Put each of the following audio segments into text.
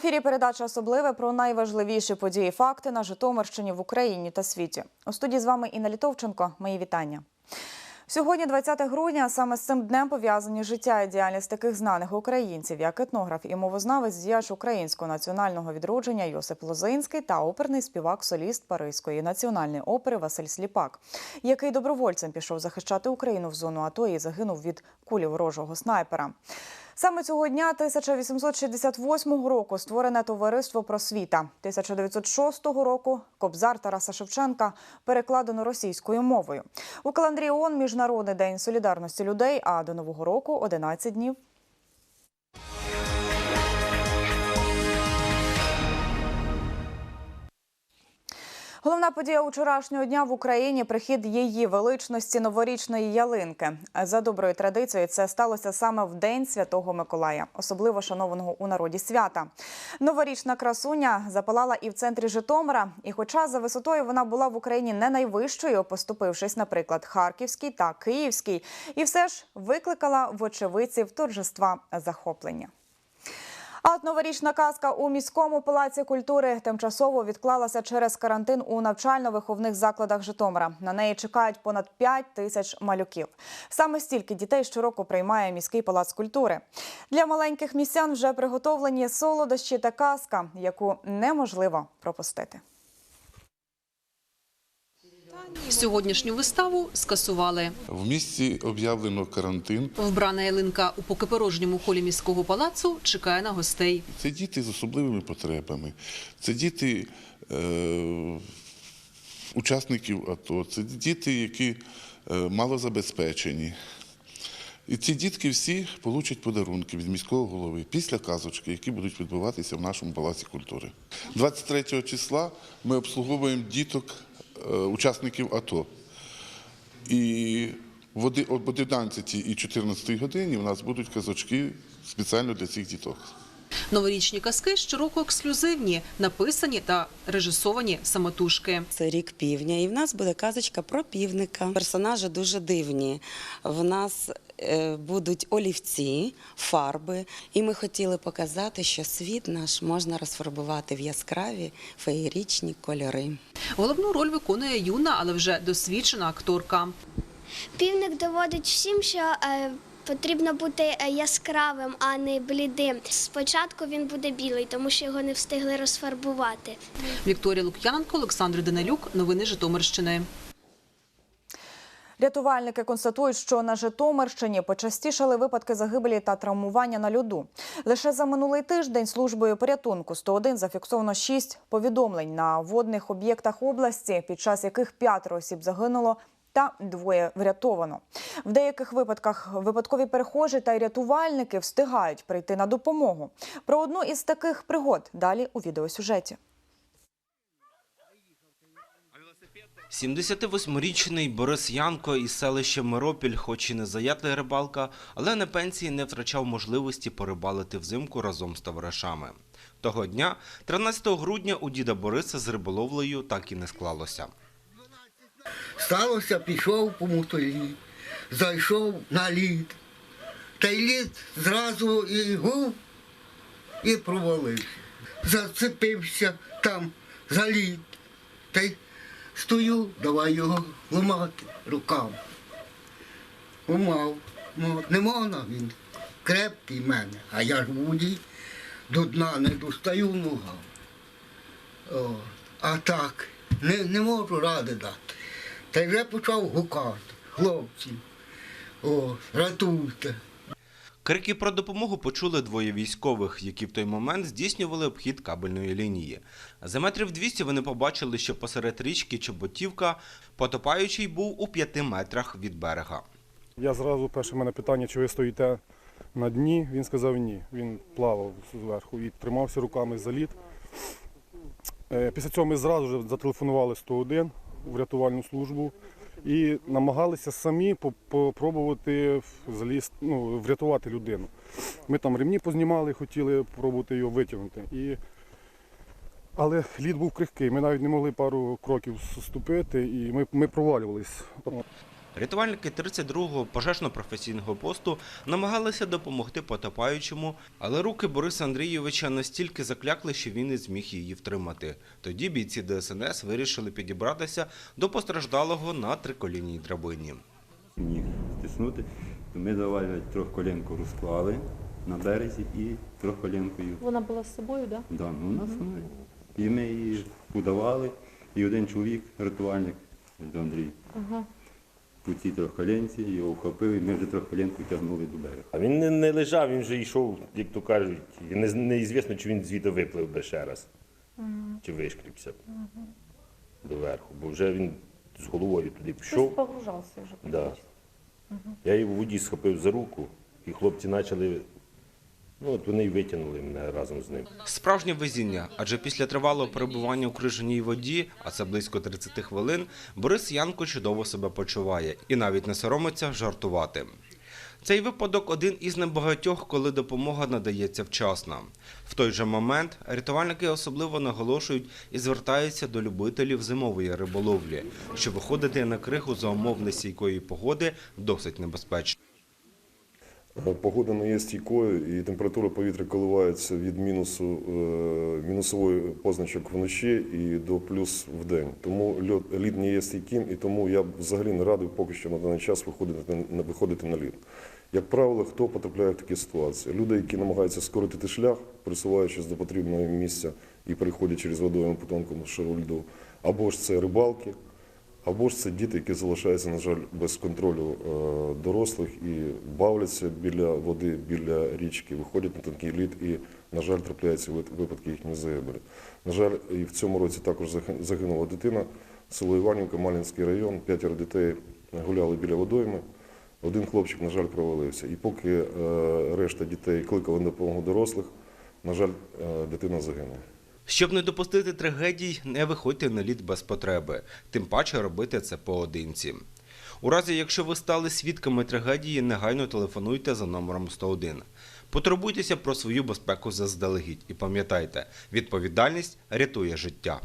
Ефірі передача особливе про найважливіші події факти на Житомирщині в Україні та світі. У студії з вами Інна Літовченко. Мої вітання. Сьогодні, 20 грудня, саме з цим днем пов'язані життя і діяльність таких знаних українців, як етнограф і мовознавець, діяч українського національного відродження Йосип Лозинський та оперний співак-соліст Паризької національної опери Василь Сліпак, який добровольцем пішов захищати Україну в зону АТО і загинув від кулі ворожого снайпера. Саме цього дня 1868 року створене товариство просвіта. 1906 року Кобзар Тараса Шевченка перекладено російською мовою. У календарі ООН Міжнародний день солідарності людей, а до нового року 11 днів. Головна подія вчорашнього дня в Україні прихід її величності новорічної ялинки. За доброю традицією, це сталося саме в день Святого Миколая, особливо шанованого у народі свята. Новорічна красуня запалала і в центрі Житомира. І, хоча за висотою вона була в Україні не найвищою, поступившись, наприклад, Харківській та Київській, і все ж викликала в очевидців торжества захоплення. А от новорічна казка у міському палаці культури тимчасово відклалася через карантин у навчально-виховних закладах Житомира. На неї чекають понад 5 тисяч малюків. Саме стільки дітей щороку приймає міський палац культури. Для маленьких містян вже приготовлені солодощі та казка, яку неможливо пропустити. Сьогоднішню виставу скасували. В місті об'явлено карантин. Вбрана ялинка у поки порожньому холі міського палацу чекає на гостей. Це діти з особливими потребами, це діти е, учасників АТО, це діти, які е, малозабезпечені. І ці дітки всі получать подарунки від міського голови після казочки, які будуть відбуватися в нашому палаці культури. 23 числа ми обслуговуємо діток, учасників АТО. І в оди- об 11 і 14 годині у нас будуть казочки спеціально для цих діток. Новорічні казки щороку ексклюзивні, написані та режисовані самотужки. Це рік півня, і в нас буде казочка про півника. Персонажі дуже дивні. В нас е, будуть олівці, фарби, і ми хотіли показати, що світ наш можна розфарбувати в яскраві феєрічні кольори. Головну роль виконує юна, але вже досвідчена акторка. Півник доводить всім, що е, потрібно бути е, яскравим, а не блідим. Спочатку він буде білий, тому що його не встигли розфарбувати. Вікторія Лук'яненко, Олександр Денилюк. Новини Житомирщини. Рятувальники констатують, що на Житомирщині почастішали випадки загибелі та травмування на льоду. Лише за минулий тиждень службою порятунку 101 зафіксовано 6 повідомлень на водних об'єктах області, під час яких п'ятеро осіб загинуло. Та двоє врятовано. В деяких випадках випадкові перехожі та рятувальники встигають прийти на допомогу. Про одну із таких пригод далі у відеосюжеті. 78-річний Борис Янко із селища Миропіль, хоч і не заятлий рибалка, але на пенсії не втрачав можливості порибалити взимку разом з товаришами. Того дня, 13 грудня, у діда Бориса з риболовлею так і не склалося. Сталося, пішов по мутолі, зайшов на лід. Та й лід зразу і гув, і провалився. Зацепився там за лід. Та й стою, давай його ламати руками. Умав. Ну, не можна він. Крепкий мене, а я ж в до дна не достаю ногами. О, а так, не, не можу ради дати. Та й вже почав гукати. Хлопці, о, рятуйте. Крики про допомогу почули двоє військових, які в той момент здійснювали обхід кабельної лінії. За метрів 200 вони побачили, що посеред річки Чоботівка потопаючий був у п'яти метрах від берега. Я зразу перше мене питання, чи ви стоїте на дні. Він сказав ні. Він плавав зверху і тримався руками за лід. Е, Після цього ми зразу ж зателефонували 101 в рятувальну службу і намагалися самі по- попробувати залізти, ну, врятувати людину. Ми там ремні познімали, хотіли пробувати його витягнути. І... Але лід був крихкий, ми навіть не могли пару кроків ступити, і ми, ми провалювались. Рятувальники 32-го пожежно-професійного посту намагалися допомогти потопаючому, але руки Бориса Андрійовича настільки заклякли, що він не зміг її втримати. Тоді бійці ДСНС вирішили підібратися до постраждалого на триколінній драбині. Ніг стиснути, то ми давай трьохколінку розклали на березі і трьохколінкою. Вона була з собою, так? Да, ну, у нас вона. І ми її подавали, і один чоловік, рятувальник Андрій, Ага. По цій трьохколінці його вхопив, і ми вже трьохколінку тягнули до берега. А він не, не лежав, він вже йшов, як то кажуть, і не, неізвісно, чи він звідти виплив би ще раз, чи вишкріпся доверху, бо вже він з головою туди Хтось пішов. погружався вже. Да. практично. Я його в воді схопив за руку, і хлопці почали, ну от вони й витягнули мене разом з ним. Справжнє везіння, адже після тривалого перебування у крижаній воді, а це близько 30 хвилин, Борис Янко чудово себе почуває і навіть не соромиться жартувати. Цей випадок один із небагатьох, коли допомога надається вчасно. В той же момент рятувальники особливо наголошують і звертаються до любителів зимової риболовлі, що виходити на кригу за умов нестійкої погоди досить небезпечно. Погода не є стійкою і температура повітря коливається від мінусу, е, мінусової позначок вночі і до плюс в день. Тому льод, лід не є стійким, і тому я взагалі не радив поки що на даний час виходити, на- виходити на лід. Як правило, хто потрапляє в такі ситуації? Люди, які намагаються скоротити шлях, присуваючись до потрібного місця і переходять через водойм по тонкому шару льду, або ж це рибалки, або ж це діти, які залишаються, на жаль, без контролю е, дорослих і бавляться біля води, біля річки, виходять на тонкий лід і, на жаль, трапляються випадки їхньої загибелі. На жаль, і в цьому році також загинула дитина. Село Іванівка, Малінський район, п'ятеро дітей гуляли біля водойми. Один хлопчик, на жаль, провалився. І поки е, решта дітей кликали на допомогу дорослих, на жаль, е, дитина загинула. Щоб не допустити трагедій, не виходьте на лід без потреби, тим паче робити це поодинці. У разі, якщо ви стали свідками трагедії, негайно телефонуйте за номером 101. Потурбуйтеся про свою безпеку заздалегідь і пам'ятайте, відповідальність рятує життя.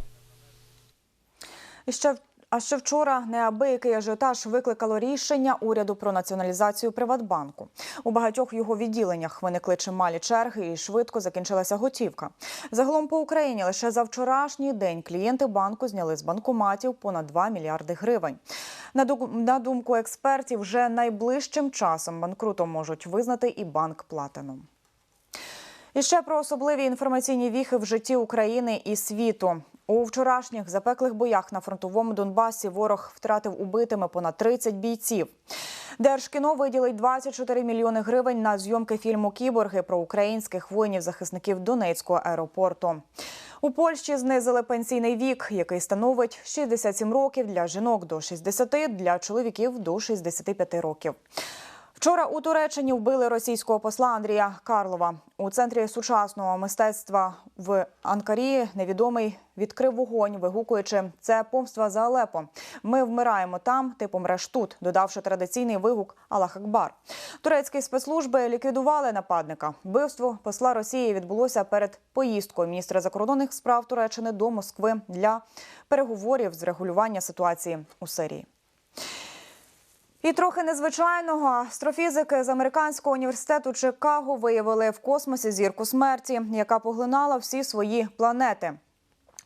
І ще а ще вчора неабиякий ажіотаж викликало рішення уряду про націоналізацію Приватбанку. У багатьох його відділеннях виникли чималі черги і швидко закінчилася готівка. Загалом по Україні лише за вчорашній день клієнти банку зняли з банкоматів понад 2 мільярди гривень. На думку експертів, вже найближчим часом банкрутом можуть визнати і банк Платином. І ще про особливі інформаційні віхи в житті України і світу. У вчорашніх запеклих боях на фронтовому Донбасі ворог втратив убитими понад 30 бійців. Держкіно виділить 24 мільйони гривень на зйомки фільму Кіборги про українських воїнів-захисників Донецького аеропорту. У Польщі знизили пенсійний вік, який становить 67 років для жінок до 60, для чоловіків до 65 років. Вчора у Туреччині вбили російського посла Андрія Карлова. У центрі сучасного мистецтва в Анкарі невідомий відкрив вогонь, вигукуючи це помства за Алепо. Ми вмираємо там, ти помреш тут, додавши традиційний вигук Аллах Акбар. Турецькі спецслужби ліквідували нападника. Вбивство посла Росії відбулося перед поїздкою міністра закордонних справ Туреччини до Москви для переговорів з регулювання ситуації у Сирії. І трохи незвичайного астрофізики з американського університету Чикаго виявили в космосі зірку смерті, яка поглинала всі свої планети.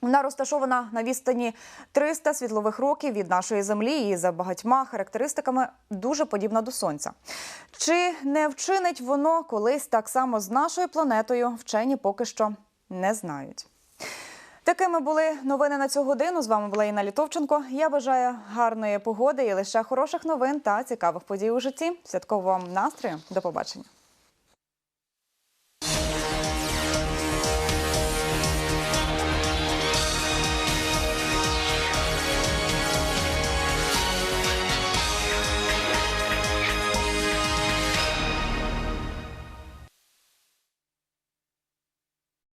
Вона розташована на відстані 300 світлових років від нашої землі і за багатьма характеристиками дуже подібна до сонця. Чи не вчинить воно колись так само з нашою планетою? Вчені поки що не знають. Такими були новини на цю годину. З вами була Інна Літовченко. Я бажаю гарної погоди і лише хороших новин та цікавих подій у житті. Святкового вам настрою. До побачення.